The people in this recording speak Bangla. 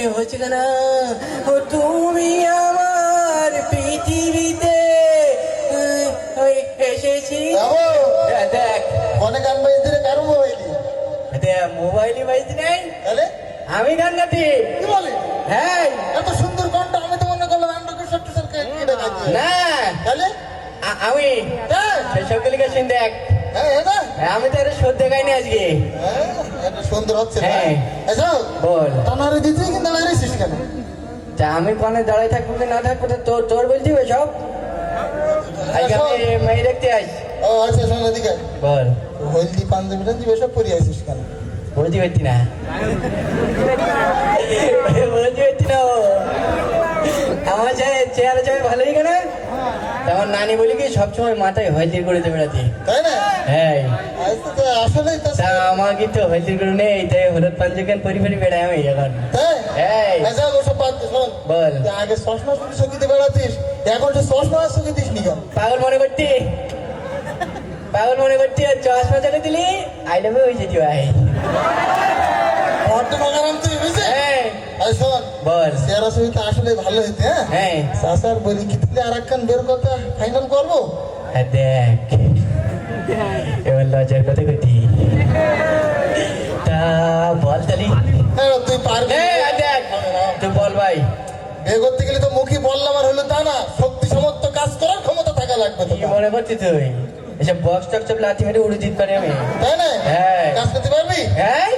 এ হচ্ছে না ও তুমি আমার পৃথিবীতে এসেছি। দেখ। ফোনে গান বাজতে রে কারও মোবাইলে দেখ মোবাইলে বাজতে নেই। তাহলে? আমি গান গাতি কি বলে? হ্যাঁ। এত সুন্দর গানটা আমি তো মনে করলাম আমরা সত্য সরকে কেটে না। তাহলে? আমি হ্যাঁ সকলকে দেখ। হ্যাঁ আমি তো এটা আজকে। হ্যাঁ সুন্দর হচ্ছে না। হ্যাঁ। বল। টানারে দিতে কিন্তু দাঁড়িয়েছিস কেন? তা আমি কোনে দাঁড়াই থাকব কি না থাকব তোর তোর বলছি সব। মেয়ে দেখতে আস ও আচ্ছা শোন এদিকে। বল। হলদি পাঞ্জাবি টাঞ্জাবি সব পরে আছিস কেন? বুঝতে পারছি না। বুঝতে পারছি না। আমার চেয়ে চেহারা চেয়ে ভালোই কেন? আমার নানি বলি কি সবসময় মাথায় হলদি করে দেবে রাতে তাই না? হ্যাঁ। আচ্ছা তো আসলেই তো আমার কিন্তু হলদি করে নেই তাই হলুদ পাঞ্জাবেন পরি পরি বেড়াই আমি এখন। শোন। বল। আগে চশমা সকিতে বেড়াতিস এখন তো চশমা দিস নি পাগল মনে করতি? পাগল মনে করতি আর চশমা চালিয়ে দিলি আই লাভ হয়ে যেতি ভাই বড্ড মাগারাম তুই বুঝলি? হ্যাঁ। শোন বল। চেহারা সহিত আসলে ভালো হইতে হ্যাঁ? হ্যাঁ। চাষার বলি কি তুই আর একখান বের কথা ফাইনাল করব? আর দেখ। এবার লজ্জার কথা কতি তা বল তালি। তুই পারবি? এই, আর দেখ তুই বল ভাই। বিয়ে করতে গেলে তো মুখই বললাম আর হলো তা না। শক্তি সমর্থ কাজ করার ক্ষমতা থাকা লাগবে কি মনে করছিস তুই? এসব বক্স টক সব লাথি মেরে উড়ে দিতে পারি আমি। তাই না? হ্যাঁ। কাজ করতে পারবি? হ্যাঁ।